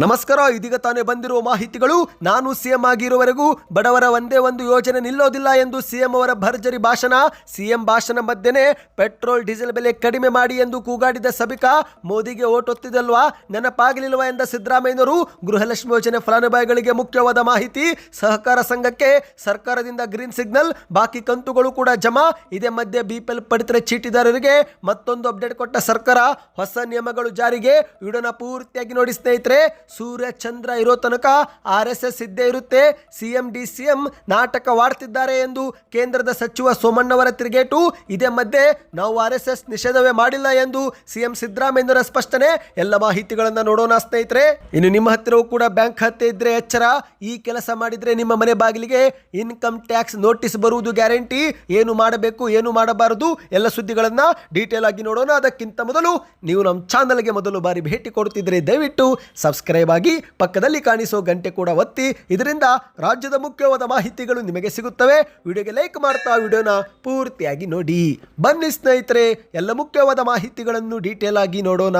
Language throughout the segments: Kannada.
ನಮಸ್ಕಾರ, ಇದೀಗ ತಾನೇ ಬಂದಿರುವ ಮಾಹಿತಿಗಳು. ನಾನು ಸಿಎಂ ಆಗಿರುವವರೆಗೂ ಬಡವರ ಒಂದೇ ಒಂದು ಯೋಜನೆ ನಿಲ್ಲೋದಿಲ್ಲ ಎಂದು ಸಿಎಂ ಅವರ ಭರ್ಜರಿ ಭಾಷಣ. ಸಿಎಂ ಭಾಷಣ ಮಧ್ಯೆನೇ ಪೆಟ್ರೋಲ್, ಡೀಸೆಲ್ ಬೆಲೆ ಕಡಿಮೆ ಮಾಡಿ ಎಂದು ಕೂಗಾಡಿದ ಸಬಿಕಾ ಮೋದಿಗೆ ಓಟ್ ಒತ್ತಿದಲ್ವಾ ನೆನಪಾಗಲಿಲ್ವಾ ಎಂದ ಸಿದ್ದರಾಮಯ್ಯನವರು. ಗೃಹಲಕ್ಷ್ಮಿ ಯೋಜನೆ ಫಲಾನುಭವಿಗಳಿಗೆ ಮುಖ್ಯವಾದ ಮಾಹಿತಿ. ಸಹಕಾರ ಸಂಘಕ್ಕೆ ಸರ್ಕಾರದಿಂದ ಗ್ರೀನ್ ಸಿಗ್ನಲ್, ಬಾಕಿ ಕಂತುಗಳು ಕೂಡ ಜಮಾ. ಇದೇ ಮಧ್ಯೆ ಬಿಪಿಎಲ್ ಪಡಿತರ ಚೀಟಿದಾರರಿಗೆ ಮತ್ತೊಂದು ಅಪ್ಡೇಟ್ ಕೊಟ್ಟ ಸರ್ಕಾರ. ಹೊಸ ನಿಯಮಗಳು ಜಾರಿಗೆ. ವಿಡೋನ ಪೂರ್ತಿಯಾಗಿ ನೋಡಿ ಸ್ನೇಹಿತರೆ. ಸೂರ್ಯ ಚಂದ್ರ ಇರೋ ತನಕ ಆರ್ ಎಸ್ ಎಸ್ ಇದ್ದೇ ಇರುತ್ತೆ. ಸಿಎಂ ಡಿ ಸಿಎಂ ನಾಟಕವಾಡ್ತಿದ್ದಾರೆ ಎಂದು ಕೇಂದ್ರದ ಸಚಿವ ಸೋಮಣ್ಣವರ ತಿರುಗೇಟು. ಇದೇ ಮಧ್ಯೆ ನಾವು ಆರ್ ಎಸ್ ಎಸ್ ನಿಷೇಧವೇ ಮಾಡಿಲ್ಲ ಎಂದು ಸಿಎಂ ಸಿದ್ದರಾಮಯ್ಯರ ಸ್ಪಷ್ಟನೆ. ಎಲ್ಲ ಮಾಹಿತಿಗಳನ್ನ ನೋಡೋಣ ಸ್ನೇಹಿತರೆ. ಇನ್ನು ನಿಮ್ಮ ಹತ್ತಿರವೂ ಕೂಡ ಬ್ಯಾಂಕ್ ಖಾತೆ ಇದ್ರೆ ಎಚ್ಚರ. ಈ ಕೆಲಸ ಮಾಡಿದ್ರೆ ನಿಮ್ಮ ಮನೆ ಬಾಗಿಲಿಗೆ ಇನ್ಕಮ್ ಟ್ಯಾಕ್ಸ್ ನೋಟಿಸ್ ಬರುವುದು ಗ್ಯಾರಂಟಿ. ಏನು ಮಾಡಬೇಕು, ಏನು ಮಾಡಬಾರದು, ಎಲ್ಲ ಸುದ್ದಿಗಳನ್ನ ಡೀಟೇಲ್ ಆಗಿ ನೋಡೋಣ. ಅದಕ್ಕಿಂತ ಮೊದಲು ನೀವು ನಮ್ಮ ಚಾನಲ್ಗೆ ಮೊದಲು ಬಾರಿ ಭೇಟಿ ಕೊಡ್ತಿದ್ರೆ ದಯವಿಟ್ಟು ಸಬ್ಸ್ಕ್ರೈಬ್ ಆಗಿ ಪಕ್ಕದಲ್ಲಿ ಕಾಣಿಸೋ ಗಂಟೆ ಕೂಡ ಒತ್ತಿ ಇದರಿಂದ ರಾಜ್ಯದ ಮುಖ್ಯವಾದ ಮಾಹಿತಿಗಳು ನಿಮಗೆ ಸಿಗುತ್ತವೆ. ವಿಡಿಯೋಗೆ ಲೈಕ್ ಮಾಡ್ತಾ ವಿಡಿಯೋನ ಪೂರ್ತಿಯಾಗಿ ನೋಡಿ. ಬನ್ನಿ ಸ್ನೇಹಿತರೆ, ಎಲ್ಲ ಮುಖ್ಯವಾದ ಮಾಹಿತಿಗಳನ್ನು ಡೀಟೇಲ್ ಆಗಿ ನೋಡೋಣ.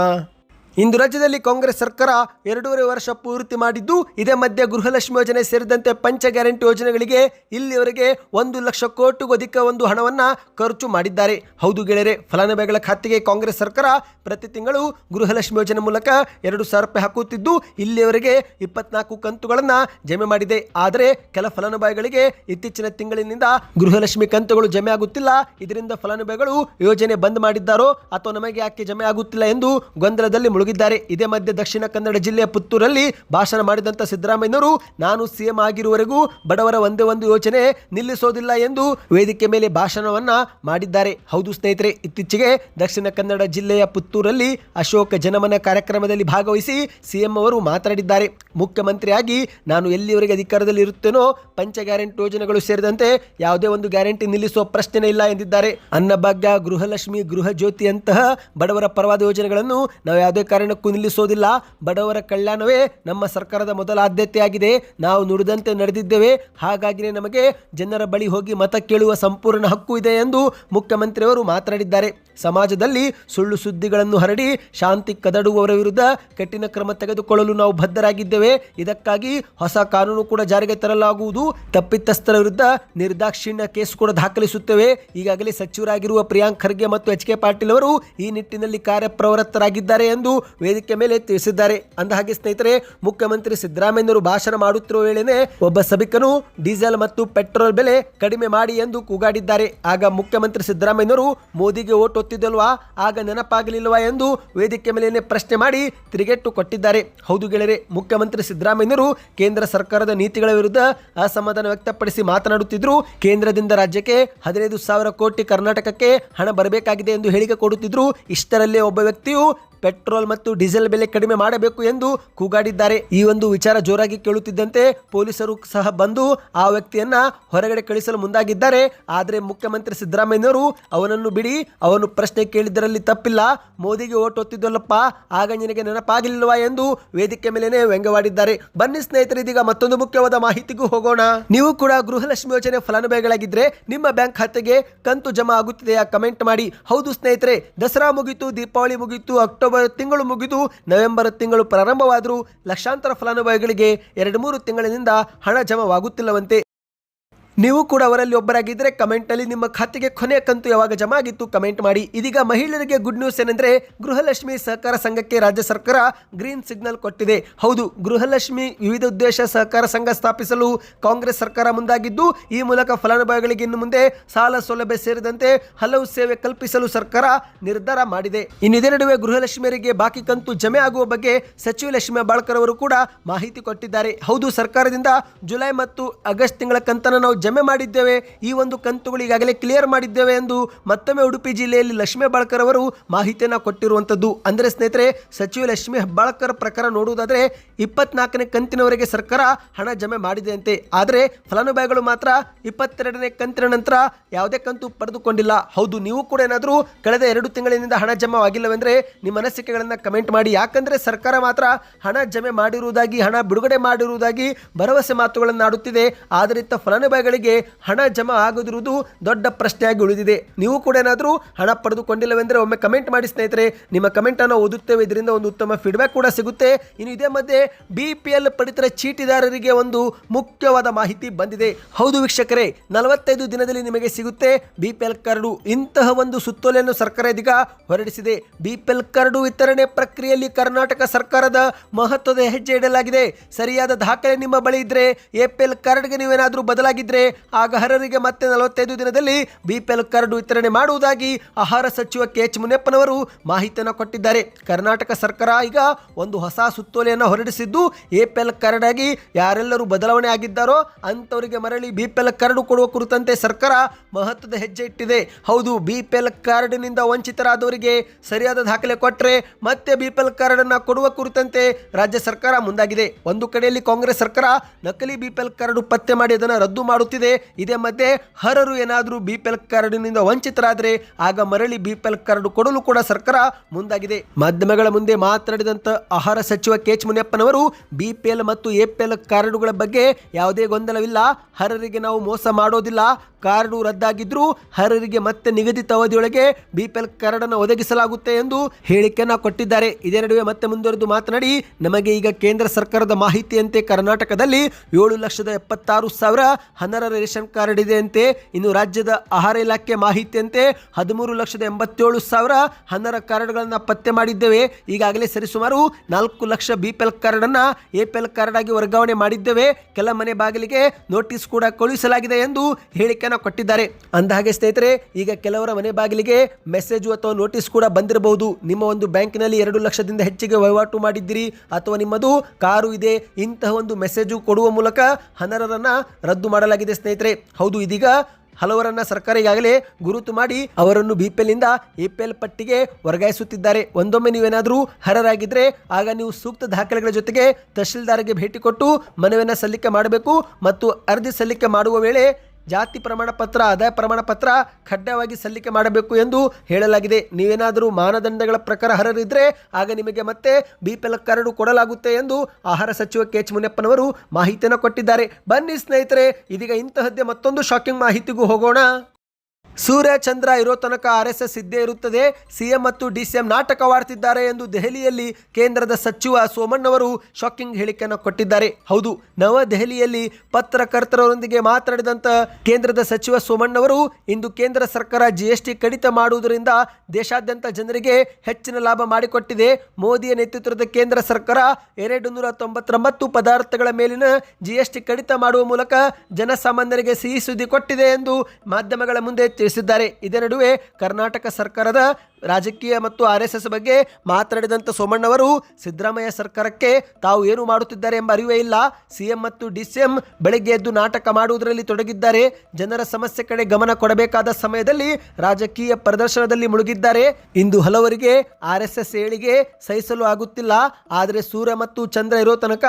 ಇಂದು ರಾಜ್ಯದಲ್ಲಿ ಕಾಂಗ್ರೆಸ್ ಸರ್ಕಾರ ಎರಡೂವರೆ ವರ್ಷ ಪೂರ್ತಿ ಮಾಡಿದ್ದು, ಇದೇ ಮಧ್ಯೆ ಗೃಹಲಕ್ಷ್ಮಿ ಯೋಜನೆ ಸೇರಿದಂತೆ ಪಂಚ ಗ್ಯಾರಂಟಿ ಯೋಜನೆಗಳಿಗೆ ಇಲ್ಲಿವರೆಗೆ ಒಂದು ಲಕ್ಷ ಕೋಟಿಗೂ ಅಧಿಕ ಒಂದು ಹಣವನ್ನು ಖರ್ಚು ಮಾಡಿದ್ದಾರೆ. ಹೌದು ಗೆಳೆಯರೆ, ಫಲಾನುಭವಿಗಳ ಖಾತೆಗೆ ಕಾಂಗ್ರೆಸ್ ಸರ್ಕಾರ ಪ್ರತಿ ತಿಂಗಳು ಗೃಹಲಕ್ಷ್ಮಿ ಯೋಜನೆ ಮೂಲಕ ಎರಡು ಸಾವಿರ ರೂಪಾಯಿ ಹಾಕುತ್ತಿದ್ದು ಇಲ್ಲಿಯವರೆಗೆ ಇಪ್ಪತ್ನಾಲ್ಕು ಕಂತುಗಳನ್ನು ಜಮೆ ಮಾಡಿದೆ. ಆದರೆ ಕೆಲ ಫಲಾನುಭವಿಗಳಿಗೆ ಇತ್ತೀಚಿನ ತಿಂಗಳಿನಿಂದ ಗೃಹಲಕ್ಷ್ಮಿ ಕಂತುಗಳು ಜಮೆ ಆಗುತ್ತಿಲ್ಲ. ಇದರಿಂದ ಫಲಾನುಭವಿಗಳು ಯೋಜನೆ ಬಂದ್ ಮಾಡಿದ್ದಾರೋ, ಅಥವಾ ನಮಗೆ ಯಾಕೆ ಜಮೆ ಆಗುತ್ತಿಲ್ಲ ಎಂದು ಗೊಂದಲದಲ್ಲಿ ಮುಳುಗಿದ್ದಾರೆ. ಇದೇ ಮಧ್ಯೆ ದಕ್ಷಿಣ ಕನ್ನಡ ಜಿಲ್ಲೆಯ ಪುತ್ತೂರಲ್ಲಿ ಭಾಷಣ ಮಾಡಿದಂಥ ಸಿದ್ದರಾಮಯ್ಯನವರು, ನಾನು ಸಿಎಂ ಆಗಿರುವವರೆಗೂ ಬಡವರ ಒಂದೇ ಒಂದು ಯೋಜನೆ ನಿಲ್ಲಿಸೋದಿಲ್ಲ ಎಂದು ವೇದಿಕೆ ಮೇಲೆ ಭಾಷಣವನ್ನ ಮಾಡಿದ್ದಾರೆ. ಹೌದು ಸ್ನೇಹಿತರೆ, ಇತ್ತೀಚೆಗೆ ದಕ್ಷಿಣ ಕನ್ನಡ ಜಿಲ್ಲೆಯ ಪುತ್ತೂರಲ್ಲಿ ಅಶೋಕ ಜನಮನ ಕಾರ್ಯಕ್ರಮದಲ್ಲಿ ಭಾಗವಹಿಸಿ ಸಿಎಂ ಅವರು ಮಾತನಾಡಿದ್ದಾರೆ. ಮುಖ್ಯಮಂತ್ರಿಯಾಗಿ ನಾನು ಎಲ್ಲಿವರೆಗೆ ಅಧಿಕಾರದಲ್ಲಿ ಇರುತ್ತೇನೋ ಪಂಚ ಗ್ಯಾರಂಟಿ ಯೋಜನೆಗಳು ಸೇರಿದಂತೆ ಯಾವುದೇ ಒಂದು ಗ್ಯಾರಂಟಿ ನಿಲ್ಲಿಸುವ ಪ್ರಶ್ನೆ ಇಲ್ಲ ಎಂದಿದ್ದಾರೆ. ಅನ್ನಭಾಗ್ಯ ಗೃಹಲಕ್ಷ್ಮಿ ಗೃಹ ಜ್ಯೋತಿ ಅಂತಹ ಬಡವರ ಪರವಾದ ಯೋಜನೆಗಳನ್ನು ನಾವು ಯಾವುದೇ ಕಾರಣಕ್ಕೂ ನಿಲ್ಲಿಸೋದಿಲ್ಲ ಬಡವರ ಕಲ್ಯಾಣವೇ ನಮ್ಮ ಸರ್ಕಾರದ ಮೊದಲ ಆದ್ಯತೆಯಾಗಿದೆ. ನಾವು ನುಡಿದಂತೆ ನಡೆದಿದ್ದೇವೆ. ಹಾಗಾಗಿಯೇ ನಮಗೆ ಜನರ ಬಳಿ ಹೋಗಿ ಮತ ಕೇಳುವ ಸಂಪೂರ್ಣ ಹಕ್ಕು ಇದೆ ಎಂದು ಮುಖ್ಯಮಂತ್ರಿಯವರು ಮಾತನಾಡಿದ್ದಾರೆ. ಸಮಾಜದಲ್ಲಿ ಸುಳ್ಳು ಸುದ್ದಿಗಳನ್ನು ಹರಡಿ ಶಾಂತಿ ಕದಡುವವರ ವಿರುದ್ಧ ಕಠಿಣ ಕ್ರಮ ತೆಗೆದುಕೊಳ್ಳಲು ನಾವು ಬದ್ಧರಾಗಿದ್ದೇವೆ. ಇದಕ್ಕಾಗಿ ಹೊಸ ಕಾನೂನು ಕೂಡ ಜಾರಿಗೆ ತರಲಾಗುವುದು. ತಪ್ಪಿತಸ್ಥರ ವಿರುದ್ಧ ನಿರ್ದಾಕ್ಷಿಣ್ಯ ಕೇಸ್ ಕೂಡ ದಾಖಲಿಸುತ್ತೇವೆ. ಈಗಾಗಲೇ ಸಚಿವರಾಗಿರುವ ಪ್ರಿಯಾಂಕ್ ಖರ್ಗೆ ಮತ್ತು ಎಚ್ ಕೆ ಪಾಟೀಲ್ ಅವರು ಈ ನಿಟ್ಟಿನಲ್ಲಿ ಕಾರ್ಯಪ್ರವೃತ್ತರಾಗಿದ್ದಾರೆ ಎಂದು ವೇದಿಕೆ ಮೇಲೆ ತಿಳಿಸಿದ್ದಾರೆ. ಅಂದಹಾಗೆ ಸ್ನೇಹಿತರೆ, ಮುಖ್ಯಮಂತ್ರಿ ಸಿದ್ದರಾಮಯ್ಯರು ಭಾಷಣ ಮಾಡುತ್ತಿರುವ ವೇಳೆನೆ ಒಬ್ಬ ಸಭಿಕನು ಡೀಸೆಲ್ ಮತ್ತು ಪೆಟ್ರೋಲ್ ಬೆಲೆ ಕಡಿಮೆ ಮಾಡಿ ಎಂದು ಕೂಗಾಡಿದ್ದಾರೆ. ಆಗ ಮುಖ್ಯಮಂತ್ರಿ ಸಿದ್ದರಾಮಯ್ಯರು ಮೋದಿಗೆ ಓಟ್ ಒತ್ತಿದಲ್ವಾ ಆಗ ನೆನಪಾಗಲಿಲ್ವಾ ಎಂದು ವೇದಿಕೆ ಮೇಲೆ ಪ್ರಶ್ನೆ ಮಾಡಿ ತಿರುಗೇಟು ಕೊಟ್ಟಿದ್ದಾರೆ. ಹೌದು ಗೆಳೆಯರೆ, ಮುಖ್ಯಮಂತ್ರಿ ಸಿದ್ದರಾಮಯ್ಯರು ಕೇಂದ್ರ ಸರ್ಕಾರದ ನೀತಿಗಳ ವಿರುದ್ಧ ಅಸಮಾಧಾನ ವ್ಯಕ್ತಪಡಿಸಿ ಮಾತನಾಡುತ್ತಿದ್ದರು. ಕೇಂದ್ರದಿಂದ ರಾಜ್ಯಕ್ಕೆ ಹದಿನೈದು ಸಾವಿರ ಕೋಟಿ ಕರ್ನಾಟಕಕ್ಕೆ ಹಣ ಬರಬೇಕಾಗಿದೆ ಎಂದು ಹೇಳಿಕೆ ಕೊಡುತ್ತಿದ್ದರು. ಇಷ್ಟರಲ್ಲೇ ಒಬ್ಬ ವ್ಯಕ್ತಿಯು ಪೆಟ್ರೋಲ್ ಮತ್ತು ಡೀಸೆಲ್ ಬೆಲೆ ಕಡಿಮೆ ಮಾಡಬೇಕು ಎಂದು ಕೂಗಾಡಿದ್ದಾರೆ. ಈ ಒಂದು ವಿಚಾರ ಜೋರಾಗಿ ಕೇಳುತ್ತಿದ್ದಂತೆ ಪೊಲೀಸರು ಸಹ ಬಂದು ಆ ವ್ಯಕ್ತಿಯನ್ನ ಹೊರಗಡೆ ಕಳಿಸಲು ಮುಂದಾಗಿದ್ದಾರೆ. ಆದರೆ ಮುಖ್ಯಮಂತ್ರಿ ಸಿದ್ದರಾಮಯ್ಯನವರು ಅವನನ್ನು ಬಿಡಿ, ಅವನು ಪ್ರಶ್ನೆ ಕೇಳಿದ್ದರಲ್ಲಿ ತಪ್ಪಿಲ್ಲ. ಮೋದಿಗೆ ಓಟ್ ಒತ್ತಿದ್ದಲ್ಲಪ್ಪ, ಆಗ ನಿನಗೆ ನೆನಪಾಗಿಲ್ವಾ ಎಂದು ವೇದಿಕೆ ಮೇಲೇನೆ ವ್ಯಂಗ್ಯವಾಡಿದ್ದಾರೆ. ಬನ್ನಿ ಸ್ನೇಹಿತರೆ, ಇದೀಗ ಮತ್ತೊಂದು ಮುಖ್ಯವಾದ ಮಾಹಿತಿಗೂ ಹೋಗೋಣ. ನೀವು ಕೂಡ ಗೃಹಲಕ್ಷ್ಮಿ ಯೋಜನೆ ಫಲಾನುಭವಿಗಳಾಗಿದ್ದರೆ ನಿಮ್ಮ ಬ್ಯಾಂಕ್ ಖಾತೆಗೆ ಕಂತು ಜಮಾ ಆಗುತ್ತಿದೆಯಾ? ಕಮೆಂಟ್ ಮಾಡಿ. ಹೌದು ಸ್ನೇಹಿತರೆ, ದಸರಾ ಮುಗಿತು, ದೀಪಾವಳಿ ಮುಗಿತು, ಅಕ್ಟೋಬರ್ ತಿಂಗಳು ಮುಗಿದು ನವೆಂಬರ್ ತಿಂಗಳು ಪ್ರಾರಂಭವಾದರೂ ಲಕ್ಷಾಂತರ ಫಲಾನುಭವಿಗಳಿಗೆ ಎರಡು ಮೂರು ತಿಂಗಳಿನಿಂದ ಹಣ ಜಮಾವಾಗುತ್ತಿಲ್ಲವಂತೆ. ನೀವು ಕೂಡ ಅವರಲ್ಲಿ ಒಬ್ಬರಾಗಿದ್ದರೆ ಕಮೆಂಟಲ್ಲಿ ನಿಮ್ಮ ಖಾತೆಗೆ ಕೊನೆಯ ಕಂತು ಯಾವಾಗ ಜಮಾ ಆಗಿತ್ತು ಕಮೆಂಟ್ ಮಾಡಿ. ಇದೀಗ ಮಹಿಳೆಯರಿಗೆ ಗುಡ್ ನ್ಯೂಸ್ ಏನೆಂದರೆ ಗೃಹಲಕ್ಷ್ಮಿ ಸಹಕಾರ ಸಂಘಕ್ಕೆ ರಾಜ್ಯ ಸರ್ಕಾರ ಗ್ರೀನ್ ಸಿಗ್ನಲ್ ಕೊಟ್ಟಿದೆ. ಹೌದು, ಗೃಹಲಕ್ಷ್ಮಿ ವಿವಿಧ ಉದ್ದೇಶ ಸಹಕಾರ ಸಂಘ ಸ್ಥಾಪಿಸಲು ಕಾಂಗ್ರೆಸ್ ಸರ್ಕಾರ ಮುಂದಾಗಿದ್ದು, ಈ ಮೂಲಕ ಫಲಾನುಭವಿಗಳಿಗೆ ಇನ್ನು ಮುಂದೆ ಸಾಲ ಸೌಲಭ್ಯ ಸೇರಿದಂತೆ ಹಲವು ಸೇವೆ ಕಲ್ಪಿಸಲು ಸರ್ಕಾರ ನಿರ್ಧಾರ ಮಾಡಿದೆ. ಇನ್ನು ಇದೇ ನಡುವೆ ಗೃಹಲಕ್ಷ್ಮಿಯರಿಗೆ ಬಾಕಿ ಕಂತು ಜಮೆ ಆಗುವ ಬಗ್ಗೆ ಸಚಿವ ಲಕ್ಷ್ಮಿ ಬಾಳ್ಕರ್ ಅವರು ಕೂಡ ಮಾಹಿತಿ ಕೊಟ್ಟಿದ್ದಾರೆ. ಹೌದು, ಸರ್ಕಾರದಿಂದ ಜುಲೈ ಮತ್ತು ಆಗಸ್ಟ್ ತಿಂಗಳ ಕಂತನ್ನು ನಾವು ಜಮೆ ಮಾಡಿದ್ದೇವೆ, ಈ ಒಂದು ಕಂತುಗಳು ಈಗಾಗಲೇ ಕ್ಲಿಯರ್ ಮಾಡಿದ್ದೇವೆ ಎಂದು ಮತ್ತೊಮ್ಮೆ ಉಡುಪಿ ಜಿಲ್ಲೆಯಲ್ಲಿ ಲಕ್ಷ್ಮೀ ಹೆಬ್ಬಾಳ್ಕರ್ ಅವರು ಮಾಹಿತಿಯನ್ನು ಕೊಟ್ಟಿರುವಂಥದ್ದು ಅಂದರೆ ಸ್ನೇಹಿತರೆ, ಸಚಿವ ಲಕ್ಷ್ಮೀ ಹೆಬ್ಬಾಳ್ಕರ್ ಪ್ರಕಾರ ನೋಡುವುದಾದರೆ ಇಪ್ಪತ್ನಾಲ್ಕನೇ ಕಂತಿನವರೆಗೆ ಸರ್ಕಾರ ಹಣ ಜಮೆ ಮಾಡಿದೆ ಅಂತೆ ಆದರೆ ಫಲಾನುಭವಿಗಳು ಮಾತ್ರ ಇಪ್ಪತ್ತೆರಡನೇ ಕಂತಿನ ನಂತರ ಯಾವುದೇ ಕಂತು ಪಡೆದುಕೊಂಡಿಲ್ಲ. ಹೌದು, ನೀವು ಕೂಡ ಏನಾದರೂ ಕಳೆದ ಎರಡು ತಿಂಗಳಿನಿಂದ ಹಣ ಜಮಾವಾಗಿಲ್ಲವೆಂದರೆ ನಿಮ್ಮ ಅನಿಸಿಕೆಗಳನ್ನು ಕಮೆಂಟ್ ಮಾಡಿ. ಯಾಕಂದರೆ ಸರ್ಕಾರ ಮಾತ್ರ ಹಣ ಜಮೆ ಮಾಡಿರುವುದಾಗಿ, ಹಣ ಬಿಡುಗಡೆ ಮಾಡಿರುವುದಾಗಿ ಭರವಸೆ ಮಾತುಗಳನ್ನು ಆಡುತ್ತಿದೆ ಆದರೆ ಇತ್ತ ಖಾತೆಗಳಿಗೆ ಹಣ ಜಮಾ ಆಗದಿರುವುದು ದೊಡ್ಡ ಪ್ರಶ್ನೆಯಾಗಿ ಉಳಿದಿದೆ. ನೀವು ಕೂಡ ಏನಾದರೂ ಹಣ ಪಡೆದುಕೊಂಡಿಲ್ಲವೆಂದರೆ ಒಮ್ಮೆ ಕಮೆಂಟ್ ಮಾಡಿ ಸ್ನೇಹಿತರೆ. ನಿಮ್ಮ ಕಮೆಂಟನ್ನು ಓದುತ್ತೇವೆ. ಇದರಿಂದ ಒಂದು ಉತ್ತಮ ಫೀಡ್ಬ್ಯಾಕ್ ಕೂಡ ಸಿಗುತ್ತೆ. ಇನ್ನು ಇದೇ ಮಧ್ಯೆ ಬಿ ಪಿ ಎಲ್ ಪಡಿತರ ಚೀಟಿದಾರರಿಗೆ ಒಂದು ಮುಖ್ಯವಾದ ಮಾಹಿತಿ ಬಂದಿದೆ. ಹೌದು ವೀಕ್ಷಕರೇ, ನಲವತ್ತೈದು ದಿನದಲ್ಲಿ ನಿಮಗೆ ಸಿಗುತ್ತೆ ಬಿ ಪಿ ಎಲ್ ಕಾರ್ಡು. ಇಂತಹ ಒಂದು ಸುತ್ತೋಲೆಯನ್ನು ಸರ್ಕಾರ ಇದೀಗ ಹೊರಡಿಸಿದೆ. ಬಿ ಪಿ ಎಲ್ ಕಾರ್ಡು ವಿತರಣೆ ಪ್ರಕ್ರಿಯೆಯಲ್ಲಿ ಕರ್ನಾಟಕ ಸರ್ಕಾರದ ಮಹತ್ವದ ಹೆಜ್ಜೆ ಇಡಲಾಗಿದೆ. ಸರಿಯಾದ ದಾಖಲೆ ನಿಮ್ಮ ಬಳಿ ಇದ್ರೆ ಎ ಪಿ ಎಲ್ ಕಾರ್ಡ್ಗೆ ನೀವೇನಾದರೂ ಬದಲಾಗಿದ್ರೆ ಆಗ ಅರ್ಹರಿಗೆ ಮತ್ತೆ ನಲವತ್ತೈದು ದಿನದಲ್ಲಿ ಬಿಪಿಎಲ್ ಕಾರ್ಡ್ ವಿತರಣೆ ಮಾಡುವುದಾಗಿ ಆಹಾರ ಸಚಿವ ಕೆ ಎಚ್ ಮುನಿಯಪ್ಪನವರು ಮಾಹಿತಿಯನ್ನು ಕೊಟ್ಟಿದ್ದಾರೆ. ಕರ್ನಾಟಕ ಸರ್ಕಾರ ಈಗ ಒಂದು ಹೊಸ ಸುತ್ತೋಲೆಯನ್ನು ಹೊರಡಿಸಿದ್ದು ಎಪಿಎಲ್ ಕಾರ್ಡ್ ಆಗಿ ಯಾರೆಲ್ಲರೂ ಬದಲಾವಣೆ ಆಗಿದ್ದಾರೋ ಅಂಥವರಿಗೆ ಮರಳಿ ಬಿಪಿಎಲ್ ಕಾರ್ಡ್ ಕಾರ್ಡು ಕೊಡುವ ಕುರಿತಂತೆ ಸರ್ಕಾರ ಮಹತ್ವದ ಹೆಜ್ಜೆ ಇಟ್ಟಿದೆ. ಹೌದು ಬಿಪಿಎಲ್ ಪಿ ಎಲ್ ಕಾರ್ಡ್ನಿಂದ ವಂಚಿತರಾದವರಿಗೆ ಸರಿಯಾದ ದಾಖಲೆ ಕೊಟ್ಟರೆ ಮತ್ತೆ ಬಿಪಿಎಲ್ ಎಲ್ ಕಾರ್ಡನ್ನು ಕೊಡುವ ಕುರಿತಂತೆ ರಾಜ್ಯ ಸರ್ಕಾರ ಮುಂದಾಗಿದೆ. ಒಂದು ಕಡೆಯಲ್ಲಿ ಕಾಂಗ್ರೆಸ್ ಸರ್ಕಾರ ನಕಲಿ ಬಿಪಿಎಲ್ ಕಾರ್ಡ್ ಪತ್ತೆ ಮಾಡಿ ಅದನ್ನು ರದ್ದು ಮಾಡುತ್ತಿದೆ ಇದೇ ಮಧ್ಯೆ ಹರರು ಏನಾದರೂ ಬಿ ಪಿ ಎಲ್ ಕಾರ್ಡ್ನಿಂದ ವಂಚಿತರಾದರೆ ಆಗ ಮರಳಿ ಬಿ ಪಿ ಎಲ್ ಕಾರ್ಡ್ ಕೊಡಲು ಕೂಡ ಸರ್ಕಾರ ಮುಂದಾಗಿದೆ. ಮಾಧ್ಯಮಗಳ ಮುಂದೆ ಮಾತನಾಡಿದಂಥ ಆಹಾರ ಸಚಿವ ಕೆ ಎಚ್ ಮುನಿಯಪ್ಪನವರು ಬಿ ಪಿ ಎಲ್ ಮತ್ತು ಎ ಪಿ ಎಲ್ ಕಾರ್ಡುಗಳ ಬಗ್ಗೆ ಯಾವುದೇ ಗೊಂದಲವಿಲ್ಲ. ಹರರಿಗೆ ನಾವು ಮೋಸ ಮಾಡೋದಿಲ್ಲ. ಕಾರ್ಡು ರದ್ದಾಗಿದ್ರೂ ಅರ್ಹರಿಗೆ ಮತ್ತೆ ನಿಗದಿತ ಅವಧಿಯೊಳಗೆ ಬಿಪಿಎಲ್ ಕಾರ್ಡ್ ಅನ್ನು ಒದಗಿಸಲಾಗುತ್ತೆ ಎಂದು ಹೇಳಿಕೆಯನ್ನು ಕೊಟ್ಟಿದ್ದಾರೆ. ಇದೇ ನಡುವೆ ಮತ್ತೆ ಮುಂದುವರೆದು ಮಾತನಾಡಿ, ನಮಗೆ ಈಗ ಕೇಂದ್ರ ಸರ್ಕಾರದ ಮಾಹಿತಿಯಂತೆ ಕರ್ನಾಟಕದಲ್ಲಿ ಏಳು ಲಕ್ಷದ ಎಪ್ಪತ್ತಾರು ಸಾವಿರ ಹನರ ರೇಷನ್ ಕಾರ್ಡ್ ಇದೆ ಅಂತೆ, ಇನ್ನು ರಾಜ್ಯದ ಆಹಾರ ಇಲಾಖೆ ಮಾಹಿತಿಯಂತೆ ಹದಿಮೂರು ಲಕ್ಷದ ಎಂಬತ್ತೇಳು ಸಾವಿರ ಹನ್ನರ ಕಾರ್ಡ್ಗಳನ್ನು ಪತ್ತೆ ಮಾಡಿದ್ದೇವೆ. ಈಗಾಗಲೇ ಸರಿಸುಮಾರು ನಾಲ್ಕು ಲಕ್ಷ ಬಿಪಿಎಲ್ ಕಾರ್ಡ್ ಅನ್ನು ಎ ಕಾರ್ಡ್ ಆಗಿ ವರ್ಗಾವಣೆ ಮಾಡಿದ್ದೇವೆ. ಕೆಲ ಮನೆ ಬಾಗಿಲಿಗೆ ನೋಟಿಸ್ ಕೂಡ ಕಳುಹಿಸಲಾಗಿದೆ ಎಂದು ಹೇಳಿಕೆಯನ್ನು ಕೊಟ್ಟಿದ್ದಾರೆ. ಅಂದಹಾಗೆ ಸ್ನೇಹಿತರೆ, ಈಗ ಕೆಲವರ ಮನೆ ಬಾಗಿಲಿಗೆ ಮೆಸೇಜು ಅಥವಾ ನೋಟಿಸ್ ಕೂಡ ಬಂದಿರಬಹುದು. ನಿಮ್ಮ ಒಂದು ಬ್ಯಾಂಕಿನಲ್ಲಿ ಎರಡು ಲಕ್ಷದಿಂದ ಹೆಚ್ಚಿಗೆ ವಹಿವಾಟು ಮಾಡಿದ್ದೀರಿ ಅಥವಾ ನಿಮ್ಮದು ಕಾರು ಇದೆ, ಇಂತಹ ಒಂದು ಮೆಸೇಜು ಕೊಡುವ ಮೂಲಕ ಹನರರನ್ನ ರದ್ದು ಮಾಡಲಾಗಿದೆ ಸ್ನೇಹಿತರೆ. ಹೌದು, ಇದೀಗ ಹಲವರನ್ನ ಸರ್ಕಾರ ಈಗಾಗಲೇ ಗುರುತು ಮಾಡಿ ಅವರನ್ನು ಬಿ ಪಿ ಎಲ್ನಿಂದ ಎ ಪಿ ಎಲ್ ಪಟ್ಟಿಗೆ ವರ್ಗಾಯಿಸುತ್ತಿದ್ದಾರೆ. ಒಂದೊಮ್ಮೆ ನೀವೇನಾದರೂ ಹರರಾಗಿದ್ದರೆ ಆಗ ನೀವು ಸೂಕ್ತ ದಾಖಲೆಗಳ ಜೊತೆಗೆ ತಹಶೀಲ್ದಾರ್ಗೆ ಭೇಟಿ ಕೊಟ್ಟು ಮನವಿಯನ್ನು ಸಲ್ಲಿಕೆ ಮಾಡಬೇಕು ಮತ್ತು ಅರ್ಜಿ ಸಲ್ಲಿಕೆ ಮಾಡುವ ವೇಳೆ ಜಾತಿ ಪ್ರಮಾಣ ಪತ್ರ, ಆದಾಯ ಪ್ರಮಾಣ ಪತ್ರ ಕಡ್ಡಾಯವಾಗಿ ಸಲ್ಲಿಕೆ ಮಾಡಬೇಕು ಎಂದು ಹೇಳಲಾಗಿದೆ. ನೀವೇನಾದರೂ ಮಾನದಂಡಗಳ ಪ್ರಕಾರ ಅರ್ಹರಿದ್ದರೆ ಆಗ ನಿಮಗೆ ಮತ್ತೆ ಬಿ ಪಿ ಎಲ್ ಕಾರ್ಡು ಕೊಡಲಾಗುತ್ತೆ ಎಂದು ಆಹಾರ ಸಚಿವ ಕೆ ಎಚ್ ಮುನಿಯಪ್ಪನವರು ಮಾಹಿತಿಯನ್ನು ಕೊಟ್ಟಿದ್ದಾರೆ. ಬನ್ನಿ ಸ್ನೇಹಿತರೆ, ಇದೀಗ ಇಂತಹದ್ದೇ ಮತ್ತೊಂದು ಶಾಕಿಂಗ್ ಮಾಹಿತಿಗೂ ಹೋಗೋಣ. ಸೂರ್ಯ ಚಂದ್ರ ಇರೋ ತನಕ ಆರ್ ಎಸ್ ಎಸ್ ಇದ್ದೇ ಇರುತ್ತದೆ. ಸಿಎಂ ಮತ್ತು ಡಿ ಸಿ ಎಂ ನಾಟಕವಾಡ್ತಿದ್ದಾರೆ ಎಂದು ದೆಹಲಿಯಲ್ಲಿ ಕೇಂದ್ರದ ಸಚಿವ ಸೋಮಣ್ಣವರು ಶಾಕಿಂಗ್ ಹೇಳಿಕೆಯನ್ನು ಕೊಟ್ಟಿದ್ದಾರೆ. ಹೌದು, ನವದೆಹಲಿಯಲ್ಲಿ ಪತ್ರಕರ್ತರೊಂದಿಗೆ ಮಾತನಾಡಿದಂಥ ಕೇಂದ್ರದ ಸಚಿವ ಸೋಮಣ್ಣವರು ಇಂದು ಕೇಂದ್ರ ಸರ್ಕಾರ ಜಿಎಸ್ಟಿ ಕಡಿತ ಮಾಡುವುದರಿಂದ ದೇಶಾದ್ಯಂತ ಜನರಿಗೆ ಹೆಚ್ಚಿನ ಲಾಭ ಮಾಡಿಕೊಟ್ಟಿದೆ. ಮೋದಿಯ ನೇತೃತ್ವದ ಕೇಂದ್ರ ಸರ್ಕಾರ ಎರಡು ನೂರ ತೊಂಬತ್ತೊಂಬತ್ತು ಪದಾರ್ಥಗಳ ಮೇಲಿನ ಜಿಎಸ್ಟಿ ಕಡಿತ ಮಾಡುವ ಮೂಲಕ ಜನಸಾಮಾನ್ಯರಿಗೆ ಸಿಹಿ ಸುದ್ದಿ ಕೊಟ್ಟಿದೆ ಎಂದು ಮಾಧ್ಯಮಗಳ ಮುಂದೆ ತಿಳಿಸಿದ್ದಾರೆ. ಇದರ ನಡುವೆ ಕರ್ನಾಟಕ ಸರ್ಕಾರದ ರಾಜಕೀಯ ಮತ್ತು ಆರ್ ಎಸ್ ಬಗ್ಗೆ ಮಾತನಾಡಿದಂಥ ಸೋಮಣ್ಣವರು, ಸಿದ್ದರಾಮಯ್ಯ ಸರ್ಕಾರಕ್ಕೆ ತಾವು ಏನು ಮಾಡುತ್ತಿದ್ದಾರೆ ಎಂಬ ಅರಿವೇ ಇಲ್ಲ. ಸಿಎಂ ಮತ್ತು ಡಿ ಸಿ ಎಂ ಬೆಳಗ್ಗೆ ಎದ್ದು ನಾಟಕ ಮಾಡುವುದರಲ್ಲಿ ತೊಡಗಿದ್ದಾರೆ. ಜನರ ಸಮಸ್ಯೆ ಕಡೆ ಗಮನ ಕೊಡಬೇಕಾದ ಸಮಯದಲ್ಲಿ ರಾಜಕೀಯ ಪ್ರದರ್ಶನದಲ್ಲಿ ಮುಳುಗಿದ್ದಾರೆ. ಇಂದು ಹಲವರಿಗೆ ಆರ್ ಎಸ್ ಎಸ್ ಏಳಿಗೆ ಸಹಿಸಲು ಆಗುತ್ತಿಲ್ಲ. ಆದರೆ ಸೂರ್ಯ ಮತ್ತು ಚಂದ್ರ ಇರೋ ತನಕ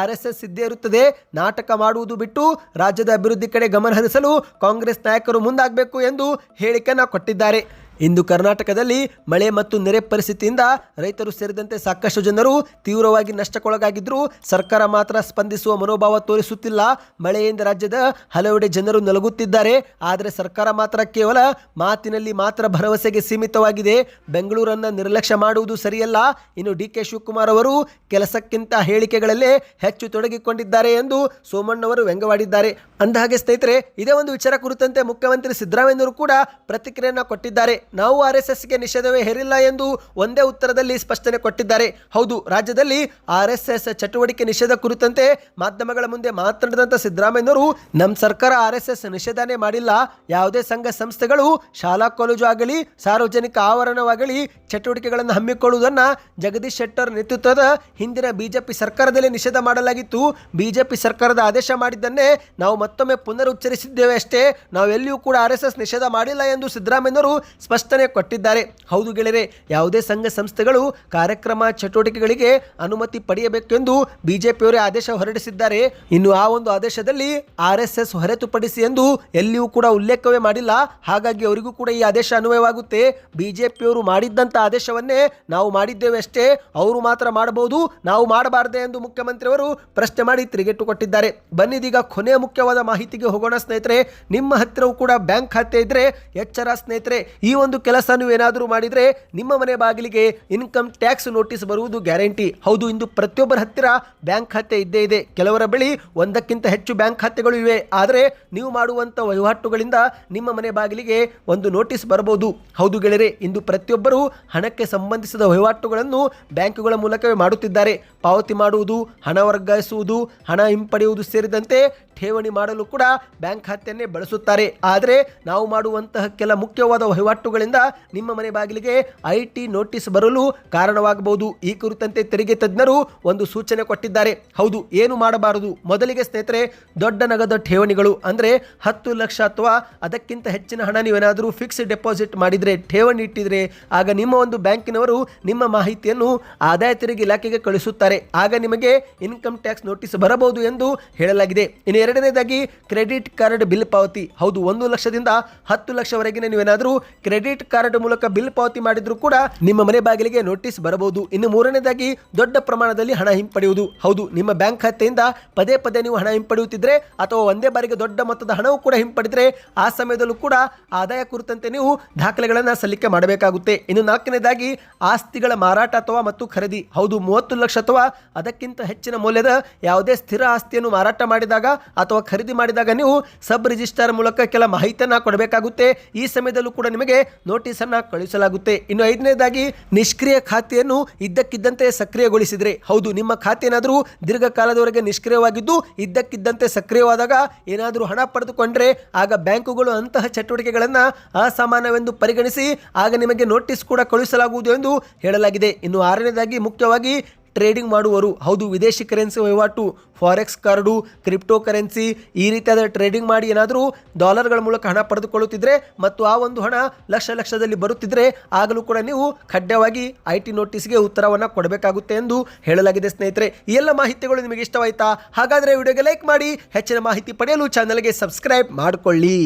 ಆರ್ ಎಸ್ ಎಸ್ ಇದ್ದೇ ಇರುತ್ತದೆ. ನಾಟಕ ಮಾಡುವುದು ಬಿಟ್ಟು ರಾಜ್ಯದ ಅಭಿವೃದ್ಧಿ ಕಡೆ ಗಮನ ಹರಿಸಲು ಕಾಂಗ್ರೆಸ್ ನಾಯಕರು ಮುಂದಾಗಬೇಕು ಎಂದು ಹೇಳಿಕೆಯನ್ನು ಕೊಟ್ಟಿದ್ದಾರೆ. ಇಂದು ಕರ್ನಾಟಕದಲ್ಲಿ ಮಳೆ ಮತ್ತು ನೆರೆ ಪರಿಸ್ಥಿತಿಯಿಂದ ರೈತರು ಸೇರಿದಂತೆ ಸಾಕಷ್ಟು ಜನರು ತೀವ್ರವಾಗಿ ನಷ್ಟಕ್ಕೊಳಗಾಗಿದ್ದರೂ ಸರ್ಕಾರ ಮಾತ್ರ ಸ್ಪಂದಿಸುವ ಮನೋಭಾವ ತೋರಿಸುತ್ತಿಲ್ಲ. ಮಳೆಯಿಂದ ರಾಜ್ಯದ ಹಲವೆಡೆ ಜನರು ನಲಗುತ್ತಿದ್ದಾರೆ. ಆದರೆ ಸರ್ಕಾರ ಮಾತ್ರ ಕೇವಲ ಮಾತಿನಲ್ಲಿ ಮಾತ್ರ ಭರವಸೆಗೆ ಸೀಮಿತವಾಗಿದೆ. ಬೆಂಗಳೂರನ್ನು ನಿರ್ಲಕ್ಷ್ಯ ಮಾಡುವುದು ಸರಿಯಲ್ಲ. ಇನ್ನು ಡಿ ಕೆ ಶಿವಕುಮಾರ್ ಅವರು ಕೆಲಸಕ್ಕಿಂತ ಹೇಳಿಕೆಗಳಲ್ಲೇ ಹೆಚ್ಚು ತೊಡಗಿಕೊಂಡಿದ್ದಾರೆ ಎಂದು ಸೋಮಣ್ಣವರು ವ್ಯಂಗ್ಯವಾಡಿದ್ದಾರೆ. ಅಂದಹಾಗೆ ಸ್ನೇಹಿತರೆ, ಇದೇ ಒಂದು ವಿಚಾರ ಕುರಿತಂತೆ ಮುಖ್ಯಮಂತ್ರಿ ಸಿದ್ದರಾಮಯ್ಯವರು ಕೂಡ ಪ್ರತಿಕ್ರಿಯೆಯನ್ನು ಕೊಟ್ಟಿದ್ದಾರೆ. ನಾವು ಆರ್ ಎಸ್ ಎಸ್ಗೆ ನಿಷೇಧವೇ ಹೇರಿಲ್ಲ ಎಂದು ಒಂದೇ ಉತ್ತರದಲ್ಲಿ ಸ್ಪಷ್ಟನೆ ಕೊಟ್ಟಿದ್ದಾರೆ. ಹೌದು, ರಾಜ್ಯದಲ್ಲಿ ಆರ್ ಎಸ್ ಎಸ್ ಚಟುವಟಿಕೆ ನಿಷೇಧ ಕುರಿತಂತೆ ಮಾಧ್ಯಮಗಳ ಮುಂದೆ ಮಾತನಾಡಿದಂಥ ಸಿದ್ದರಾಮಯ್ಯವರು ನಮ್ಮ ಸರ್ಕಾರ ಆರ್ ಎಸ್ ಎಸ್ ನಿಷೇಧನೆ ಮಾಡಿಲ್ಲ. ಯಾವುದೇ ಸಂಘ ಸಂಸ್ಥೆಗಳು, ಶಾಲಾ ಕಾಲೇಜು ಆಗಲಿ, ಸಾರ್ವಜನಿಕ ಆವರಣವಾಗಲಿ ಚಟುವಟಿಕೆಗಳನ್ನು ಹಮ್ಮಿಕೊಳ್ಳುವುದನ್ನು ಜಗದೀಶ್ ಶೆಟ್ಟರ್ ನೇತೃತ್ವದ ಹಿಂದಿನ ಬಿಜೆಪಿ ಸರ್ಕಾರದಲ್ಲಿ ನಿಷೇಧ ಮಾಡಲಾಗಿತ್ತು. ಬಿಜೆಪಿ ಸರ್ಕಾರದ ಆದೇಶ ಮಾಡಿದ್ದನ್ನೇ ನಾವು ಮತ್ತೊಮ್ಮೆ ಪುನರುಚ್ಚರಿಸಿದ್ದೇವೆ ಅಷ್ಟೇ. ನಾವೆಲ್ಲಿಯೂ ಕೂಡ ಆರ್ ಎಸ್ ಎಸ್ ನಿಷೇಧ ಮಾಡಿಲ್ಲ ಎಂದು ಸಿದ್ದರಾಮಯ್ಯನವರು ಸ್ಪಷ್ಟನೆ ಕೊಟ್ಟಿದ್ದಾರೆ. ಹೌದು ಗೆಳೆಯರೆ, ಯಾವುದೇ ಸಂಘ ಸಂಸ್ಥೆಗಳು ಕಾರ್ಯಕ್ರಮ ಚಟುವಟಿಕೆಗಳಿಗೆ ಅನುಮತಿ ಪಡೆಯಬೇಕೆಂದು ಬಿಜೆಪಿಯವರೇ ಆದೇಶ ಹೊರಡಿಸಿದ್ದಾರೆ. ಇನ್ನು ಆ ಒಂದು ಆದೇಶದಲ್ಲಿ ಆರ್ ಎಸ್ ಎಸ್ ಹೊರತುಪಡಿಸಿ ಎಂದು ಎಲ್ಲಿಯೂ ಕೂಡ ಉಲ್ಲೇಖವೇ ಮಾಡಿಲ್ಲ. ಹಾಗಾಗಿ ಅವರಿಗೂ ಕೂಡ ಈ ಆದೇಶ ಅನ್ವಯವಾಗುತ್ತೆ. ಬಿಜೆಪಿಯವರು ಮಾಡಿದ್ದಂಥ ಆದೇಶವನ್ನೇ ನಾವು ಮಾಡಿದ್ದೇವೆ ಅಷ್ಟೇ. ಅವರು ಮಾತ್ರ ಮಾಡಬಹುದು, ನಾವು ಮಾಡಬಾರದೆ ಎಂದು ಮುಖ್ಯಮಂತ್ರಿಯವರು ಪ್ರಶ್ನೆ ಮಾಡಿ ತಿರುಗೇಟು ಕೊಟ್ಟಿದ್ದಾರೆ. ಬನ್ನಿದೀಗ ಕೊನೆಯ ಮುಖ್ಯವಾದ ಮಾಹಿತಿಗೆ ಹೋಗೋಣ ಸ್ನೇಹಿತರೆ. ನಿಮ್ಮ ಹತ್ತಿರವೂ ಕೂಡ ಬ್ಯಾಂಕ್ ಖಾತೆ ಇದ್ರೆ ಎಚ್ಚರ ಸ್ನೇಹಿತರೆ. ಈ ಒಂದು ಕೆಲಸ ಏನಾದರೂ ಮಾಡಿದ್ರೆ ನಿಮ್ಮ ಮನೆ ಬಾಗಿಲಿಗೆ ಇನ್ಕಮ್ ಟ್ಯಾಕ್ಸ್ ನೋಟಿಸ್ ಬರುವುದು ಗ್ಯಾರಂಟಿ. ಹೌದು, ಇಂದು ಪ್ರತಿಯೊಬ್ಬರ ಹತ್ತಿರ ಬ್ಯಾಂಕ್ ಖಾತೆ ಇದ್ದೇ ಇದೆ. ಕೆಲವರ ಬಳಿ ಒಂದಕ್ಕಿಂತ ಹೆಚ್ಚು ಬ್ಯಾಂಕ್ ಖಾತೆಗಳು ಇವೆ. ಆದರೆ ನೀವು ಮಾಡುವಂಥ ವಹಿವಾಟುಗಳಿಂದ ನಿಮ್ಮ ಮನೆ ಬಾಗಿಲಿಗೆ ಒಂದು ನೋಟಿಸ್ ಬರಬಹುದು. ಹೌದು ಗೆಳೆಯರೆ, ಇಂದು ಪ್ರತಿಯೊಬ್ಬರು ಹಣಕ್ಕೆ ಸಂಬಂಧಿಸಿದ ವಹಿವಾಟುಗಳನ್ನು ಬ್ಯಾಂಕುಗಳ ಮೂಲಕವೇ ಮಾಡುತ್ತಿದ್ದಾರೆ. ಪಾವತಿ ಮಾಡುವುದು, ಹಣ ವರ್ಗಾಯಿಸುವುದು, ಹಣ ಹಿಂಪಡೆಯುವುದು ಸೇರಿದಂತೆ ಠೇವಣಿ ಮಾಡಲು ಕೂಡ ಬ್ಯಾಂಕ್ ಖಾತೆಯನ್ನೇ ಬಳಸುತ್ತಾರೆ. ಆದರೆ ನಾವು ಮಾಡುವಂತಹ ಕೆಲ ಮುಖ್ಯವಾದ ವಹಿವಾಟುಗಳಿಂದ ನಿಮ್ಮ ಮನೆ ಬಾಗಿಲಿಗೆ ಐ ನೋಟಿಸ್ ಬರಲು ಕಾರಣವಾಗಬಹುದು. ಈ ಕುರಿತಂತೆ ತೆರಿಗೆ ತಜ್ಞರು ಒಂದು ಸೂಚನೆ ಕೊಟ್ಟಿದ್ದಾರೆ. ಹೌದು, ಏನು ಮಾಡಬಾರದು? ಮೊದಲಿಗೆ ಸ್ನೇಹಿತರೆ, ದೊಡ್ಡ ನಗದ ಠೇವಣಿಗಳು. ಅಂದರೆ ಹತ್ತು ಲಕ್ಷ ಅಥವಾ ಅದಕ್ಕಿಂತ ಹೆಚ್ಚಿನ ಹಣ ನೀವೇನಾದರೂ ಫಿಕ್ಸ್ ಡೆಪಾಸಿಟ್ ಮಾಡಿದರೆ, ಠೇವಣಿ ಇಟ್ಟಿದ್ರೆ, ಆಗ ನಿಮ್ಮ ಒಂದು ಬ್ಯಾಂಕಿನವರು ನಿಮ್ಮ ಮಾಹಿತಿಯನ್ನು ಆದಾಯ ತೆರಿಗೆ ಇಲಾಖೆಗೆ ಕಳಿಸುತ್ತಾರೆ. ಆಗ ನಿಮಗೆ ಇನ್ಕಮ್ ಟ್ಯಾಕ್ಸ್ ನೋಟಿಸ್ ಬರಬಹುದು ಎಂದು ಹೇಳಲಾಗಿದೆ. ಇನ್ನು ಎರಡನೇದಾಗಿ ಕ್ರೆಡಿಟ್ ಕಾರ್ಡ್ ಬಿಲ್ ಪಾವತಿ. ಹೌದು, ಒಂದು ಲಕ್ಷದಿಂದ ಹತ್ತು ಲಕ್ಷವರೆಗಿನ ನೀವೇನಾದರೂ ಕ್ರೆಡಿಟ್ ಕಾರ್ಡ್ ಮೂಲಕ ಬಿಲ್ ಪಾವತಿ ಮಾಡಿದ್ರು ಕೂಡ ನಿಮ್ಮ ಮನೆ ಬಾಗಿಲಿಗೆ ನೋಟಿಸ್ ಬರಬಹುದು. ಇನ್ನು ಮೂರನೇದಾಗಿ, ದೊಡ್ಡ ಪ್ರಮಾಣದಲ್ಲಿ ಹಣ ಹಿಂಪಡೆಯುವುದು. ಹೌದು, ನಿಮ್ಮ ಬ್ಯಾಂಕ್ ಖಾತೆಯಿಂದ ಪದೇ ಪದೇ ನೀವು ಹಣ ಹಿಂಪಡೆಯುತ್ತಿದ್ರೆ ಅಥವಾ ಒಂದೇ ಬಾರಿಗೆ ದೊಡ್ಡ ಮೊತ್ತದ ಹಣವು ಕೂಡ ಹಿಂಪಡೆದ್ರೆ ಆ ಸಮಯದಲ್ಲೂ ಕೂಡ ಆದಾಯ ಕುರಿತಂತೆ ನೀವು ದಾಖಲೆಗಳನ್ನು ಸಲ್ಲಿಕೆ ಮಾಡಬೇಕಾಗುತ್ತೆ. ಇನ್ನು ನಾಲ್ಕನೇದಾಗಿ, ಆಸ್ತಿಗಳ ಮಾರಾಟ ಅಥವಾ ಮತ್ತು ಖರೀದಿ. ಹೌದು, ಮೂವತ್ತು ಲಕ್ಷ ಅಥವಾ ಅದಕ್ಕಿಂತ ಹೆಚ್ಚಿನ ಮೌಲ್ಯದ ಯಾವುದೇ ಸ್ಥಿರ ಆಸ್ತಿಯನ್ನು ಮಾರಾಟ ಮಾಡಿದಾಗ ಅಥವಾ ಖರೀದಿ ಮಾಡಿದಾಗ ನೀವು ಸಬ್ ರಿಜಿಸ್ಟರ್ ಮೂಲಕ ಕೆಲ ಮಾಹಿತಿಯನ್ನು ಕೊಡಬೇಕಾಗುತ್ತೆ. ಈ ಸಮಯದಲ್ಲೂ ಕೂಡ ನಿಮಗೆ ನೋಟಿಸನ್ನು ಕಳುಹಿಸಲಾಗುತ್ತೆ. ಇನ್ನು ಐದನೇದಾಗಿ, ನಿಷ್ಕ್ರಿಯ ಖಾತೆಯನ್ನು ಇದ್ದಕ್ಕಿದ್ದಂತೆ ಸಕ್ರಿಯಗೊಳಿಸಿದರೆ. ಹೌದು, ನಿಮ್ಮ ಖಾತೆ ಏನಾದರೂ ದೀರ್ಘಕಾಲದವರೆಗೆ ನಿಷ್ಕ್ರಿಯವಾಗಿದ್ದು, ಇದ್ದಕ್ಕಿದ್ದಂತೆ ಸಕ್ರಿಯವಾದಾಗ ಏನಾದರೂ ಹಣ ಪಡೆದುಕೊಂಡ್ರೆ, ಆಗ ಬ್ಯಾಂಕುಗಳು ಅಂತಹ ಚಟುವಟಿಕೆಗಳನ್ನು ಅಸಾಮಾನ್ಯವೆಂದು ಪರಿಗಣಿಸಿ, ಆಗ ನಿಮಗೆ ನೋಟಿಸ್ ಕೂಡ ಕಳುಹಿಸಲಾಗುವುದು ಎಂದು ಹೇಳಲಾಗಿದೆ. ಇನ್ನು ಆರನೇದಾಗಿ, ಮುಖ್ಯವಾಗಿ ಟ್ರೇಡಿಂಗ್ ಮಾಡುವರು ಹೌದು, ವಿದೇಶಿ ಕರೆನ್ಸಿ ವಹಿವಾಟು, ಫಾರೆಕ್ಸ್ ಕಾರ್ಡು, ಕ್ರಿಪ್ಟೋ ಕರೆನ್ಸಿ, ಈ ರೀತಿಯಾದ ಟ್ರೇಡಿಂಗ್ ಮಾಡಿ ಏನಾದರೂ ಡಾಲರ್ಗಳ ಮೂಲಕ ಹಣ ಪಡೆದುಕೊಳ್ಳುತ್ತಿದ್ದರೆ ಮತ್ತು ಆ ಒಂದು ಹಣ ಲಕ್ಷ ಲಕ್ಷದಲ್ಲಿ ಬರುತ್ತಿದ್ದರೆ ಆಗಲೂ ಕೂಡ ನೀವು ಖಡ್ಡವಾಗಿ ಐ ಟಿ ನೋಟಿಸ್ಗೆ ಉತ್ತರವನ್ನು ಕೊಡಬೇಕಾಗುತ್ತೆ ಎಂದು ಹೇಳಲಾಗಿದೆ ಸ್ನೇಹಿತರೆ. ಈ ಎಲ್ಲ ಮಾಹಿತಿಗಳು ನಿಮಗೆ ಇಷ್ಟವಾಯ್ತಾ? ಹಾಗಾದರೆ ವಿಡಿಯೋಗೆ ಲೈಕ್ ಮಾಡಿ, ಹೆಚ್ಚಿನ ಮಾಹಿತಿ ಪಡೆಯಲು ಚಾನಲ್ಗೆ ಸಬ್ಸ್ಕ್ರೈಬ್ ಮಾಡಿಕೊಳ್ಳಿ.